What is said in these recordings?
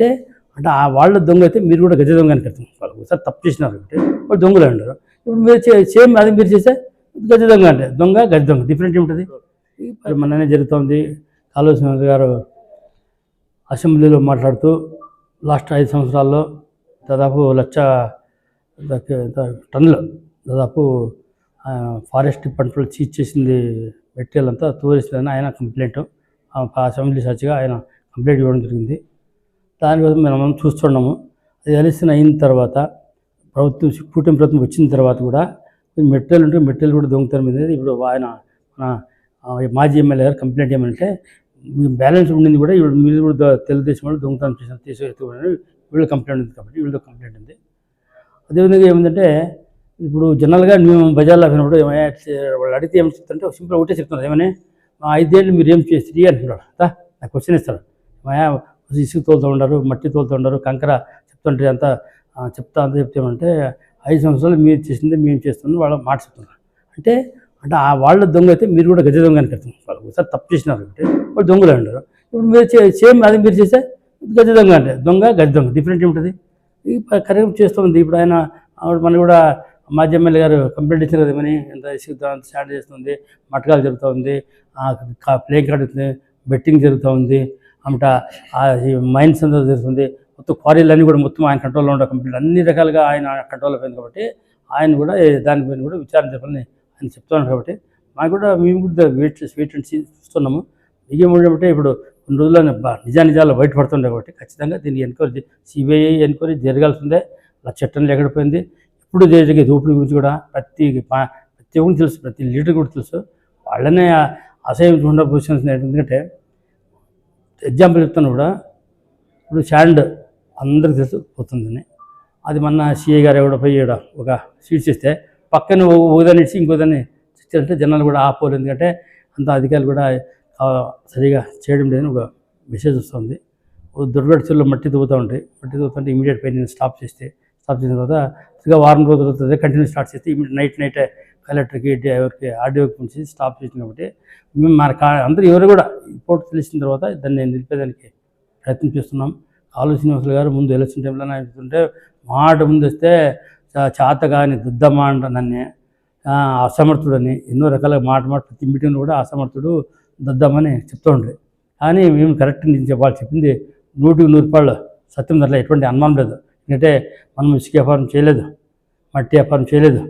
అంటే అంటే ఆ వాళ్ళ దొంగ అయితే మీరు కూడా గజ దొంగ అని కడతాం. వాళ్ళు ఒకసారి తప్పు చేసినారు అంటే వాళ్ళు దొంగలు అంటారు. ఇప్పుడు మీరు సేమ్ అది మీరు చేస్తే గజ దొంగ అంటే దొంగ గజ దొంగ డిఫరెంట్ ఉంటుంది మరి మొన్ననే జరుగుతోంది కాళేశ్వర గారు అసెంబ్లీలో మాట్లాడుతూ లాస్ట్ ఐదు సంవత్సరాల్లో దాదాపు లక్ష టన్నులు దాదాపు ఫారెస్ట్ డిపార్ట్మెంట్లో చీజ్ చేసింది మెటీరియల్ అంతా తోరేసిందని ఆయన కంప్లైంట్. అసెంబ్లీ సచ్చిగా ఆయన కంప్లైంట్ ఇవ్వడం జరిగింది. దానికోసం మనం చూస్తున్నాము అది ఎలక్షన్ అయిన తర్వాత ప్రభుత్వం కూటమి ప్రభుత్వం వచ్చిన తర్వాత కూడా మెటీరియల్ ఉంటే మెటీరియల్ కూడా దొంగతనం అనేది ఇప్పుడు ఆయన మన మాజీ ఎమ్మెల్యే గారు కంప్లైంట్ ఏమంటే బ్యాలెన్స్ ఉండింది కూడా ఇప్పుడు మీరు కూడా తెలుగుదేశం వాళ్ళు దొంగతనం చేసిన తీసుకొని వీళ్ళ కంప్లైంట్ ఉంది కాబట్టి వీళ్ళతో కంప్లైంట్ ఉంది. అదేవిధంగా ఏమిటంటే ఇప్పుడు జనరల్గా మేము బజార్లో అయినప్పుడు ఏమైనా వాళ్ళు అడిగితే ఏం చెప్తారంటే సింపుల్ ఒకటే చెప్తున్నారు. ఏమని? మా ఐదేళ్ళు మీరు ఏం చేసి అంటున్నాడు. నాకు క్వశ్చన్ ఇస్తారు ఏమయ్యా ఇసుక తోలుతూ ఉండరు మట్టి తోలుతూ ఉండరు కంకర చెప్తుంటే అంతా చెప్తా అంతా చెప్తామంటే ఐదు సంవత్సరాలు మీరు చేసింది మేము చేస్తున్నాం వాళ్ళ మాట చెప్తున్నారు. అంటే అంటే ఆ వాళ్ళ దొంగ అయితే మీరు కూడా గజ దొంగ అని కడతాం వాళ్ళు ఒకసారి తప్పు చేసినారు అంటే వాళ్ళు దొంగలు ఉండరు ఇప్పుడు మీరు సేమ్ అది మీరు చేస్తే గజ దొంగ అంటే దొంగ గజ దొంగ డిఫరెంట్ ఉంటుంది ఈ కరెక్ట్ చేస్తుంది. ఇప్పుడు ఆయన ఆవిడ మన కూడా మాజీ ఎమ్మెల్యే గారు కంప్లైంట్ ఇచ్చిన కదా ఏమని ఎంత ఇసుక స్టాండ్ చేస్తుంది మటకాలు జరుగుతూ ఉంది ప్లేయింగ్ కార్డ్ బెట్టింగ్ జరుగుతూ ఉంది అమట ఈ మైన్స్ అంతా తెలుస్తుంది మొత్తం క్వారీలన్నీ కూడా మొత్తం ఆయన కంట్రోల్లో ఉండే కంప్లీట్. అన్ని రకాలుగా ఆయన కంట్రోల్ అయిపోయింది కాబట్టి ఆయన కూడా దానిపైన కూడా విచారణ చెప్పాలని ఆయన చెప్తున్నాడు కాబట్టి మాకు కూడా మేము కూడా వెయిట్ వెయిట్ అండ్ చూస్తున్నాము. చూస్తున్నాము ఏమంటే ఇప్పుడు కొన్ని రోజుల్లో నిజానిజాలు బయటపడుతుండే కాబట్టి ఖచ్చితంగా దీన్ని ఎన్క్వైరీ సిబిఐ ఎన్క్వైరీ జరగాల్సిందే. అలా చట్టం లేకపోయింది. ఇప్పుడు జరిగే దోపిడీ గురించి కూడా ప్రతి ప్రతి ఒక్కరికి తెలుసు. ప్రతి లీడర్ కూడా తెలుసు. వాళ్ళనే అసహ్యం చూడ పొజిషన్స్ ఎందుకంటే ఎగ్జాంపుల్ చెప్తాను కూడా. ఇప్పుడు శాండ్ అందరికి తెలుసు పోతుందని. అది మొన్న సిఐ గారు ఎవడో పోయి ఒక సీట్స్ ఇస్తే పక్కన ఒకదాన్ని ఇచ్చి ఇంకోదాన్ని ఇచ్చారంటే జనాలు కూడా ఆపోలేదు ఎందుకంటే అంత అధికారులు కూడా సరిగా చేయడం లేదని ఒక మెసేజ్ వస్తుంది. దుర్గడ చెల్లు మట్టి తవ్వుతూ ఉంటాయి మట్టి తవ్వుతుంటే ఇమీడియట్ పెయిన్ స్టాప్ చేస్తే స్టాప్ చేసిన తర్వాత వారం రోజుల తర్వాత కంటిన్యూ స్టార్ట్ చేస్తే ఇమీడియట్ నైట్ నైటే కలెక్టర్కి ఎవరికి ఆర్డీఓకి పంపించి స్టాప్ చేసిన కాబట్టి మేము మన కా అందరూ ఎవరు కూడా రిపోర్ట్ తెలిసిన తర్వాత దాన్ని నిలిపేదానికి ప్రయత్నం చేస్తున్నాం. కాలు శ్రీనివాసులు గారు ముందు ఎలక్షన్ టైంలో చెప్తుంటే మాట ముందు వస్తే చా- చాతగాని దుద్దమ్మ అంట నన్నే. అసమర్థుడని ఎన్నో రకాల మాట మాట ప్రతి మీటింగ్లో కూడా అసమర్థుడు దద్దామని చెప్తూ ఉండే కానీ మేము కరెక్ట్ నుంచి వాళ్ళు చెప్పింది నూటికి నూరు రూపాయలు సత్యం దాంట్లో ఎటువంటి అనుమానం లేదు. ఎందుకంటే మనం ఇసుక వ్యాపారం చేయలేదు మట్టి వ్యాపారం చేయలేదు.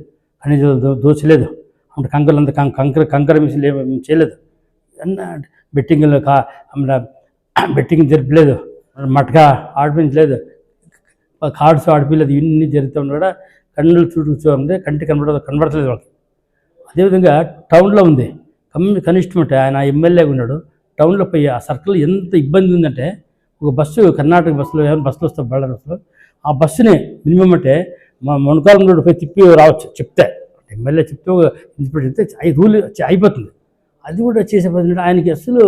ఖనిజాలు దోచలేదు. అంటే కంకరంతా కం కంకర కంకర మిషన్ చేయలేదు. బెట్టింగ్లు కా బెట్టింగ్ జరపలేదు. మటకా ఆడిపించలేదు. కార్డ్స్ ఆడిపించలేదు ఇన్ని జరుగుతుంది కూడా కన్నులు చుట్టూ కంటి కనబడదు కనబడలేదు వాళ్ళకి. అదేవిధంగా టౌన్లో ఉంది. కమ్ కనిష్టం అంటే ఆయన ఎమ్మెల్యేగా ఉన్నాడు. టౌన్లో పోయి ఆ సర్కిల్ ఎంత ఇబ్బంది ఉందంటే ఒక బస్సు కర్ణాటక బస్సులో ఏమైనా బస్సులు వస్తాయి బళ్ళ బస్సులో ఆ బస్సుని మినిమం అంటే మొనకాలం రోడ్డు పోయి తిప్పి రావచ్చు చెప్తే. ఎమ్మెల్యే చెప్తే ఒక ఇన్స్పెక్టర్ చెప్తే రూల్ అయిపోతుంది. అది కూడా చేసే పద్ధతి ఆయనకి అసలు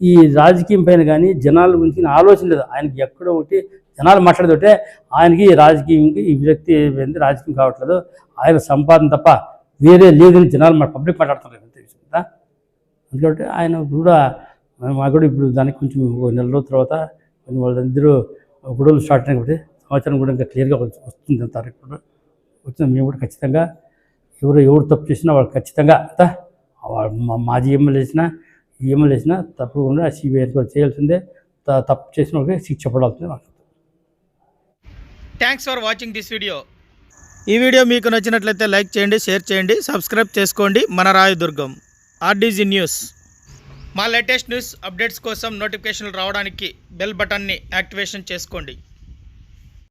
ఈ రాజకీయం పైన కానీ జనాల గురించి ఆలోచన లేదు. ఆయనకి ఎక్కడో ఒకటి జనాలు మాట్లాడుతుంటే ఆయనకి రాజకీయంకి ఈ వ్యక్తి ఏంటి రాజకీయం కావట్లేదు. ఆయన సంపాదన తప్ప వేరే లేదని జనాలు మా పబ్లిక్ మాట్లాడుతున్నారు. అంతే విషయం కదా? ఎందుకంటే ఆయన కూడా మాకు కూడా ఇప్పుడు దానికి కొంచెం ఒక నెల రోజుల తర్వాత కొంచెం వాళ్ళందరూ గొడవలు స్టార్ట్ అయినాయి కాబట్టి కూడా ఇంకా క్లియర్గా వస్తుంది అంత కూడా. వచ్చిన మేము కూడా ఖచ్చితంగా ఎవరు ఎవరు తప్పు చేసినా వాళ్ళు ఖచ్చితంగా అంతా మాజీ ఎమ్మెల్యే చేసినా ఈ ఎమ్మెల్యే చేసినా తప్పకుండా సిబిఐ చేయాల్సిందే. త- తప్పు చేసిన వాళ్ళకి శిక్ష పడాల్సిందే మాకు. Thanks for watching this video ఈ వీడియో మీకు నచ్చినట్లయితే లైక్ చేయండి షేర్ చేయండి సబ్స్క్రైబ్ చేసుకోండి. మన రాయదుర్గం ఆర్డీజీ న్యూస్. మా లేటెస్ట్ న్యూస్ అప్డేట్స్ కోసం నోటిఫికేషన్లు రావడానికి బెల్ బటన్ని యాక్టివేషన్ చేసుకోండి.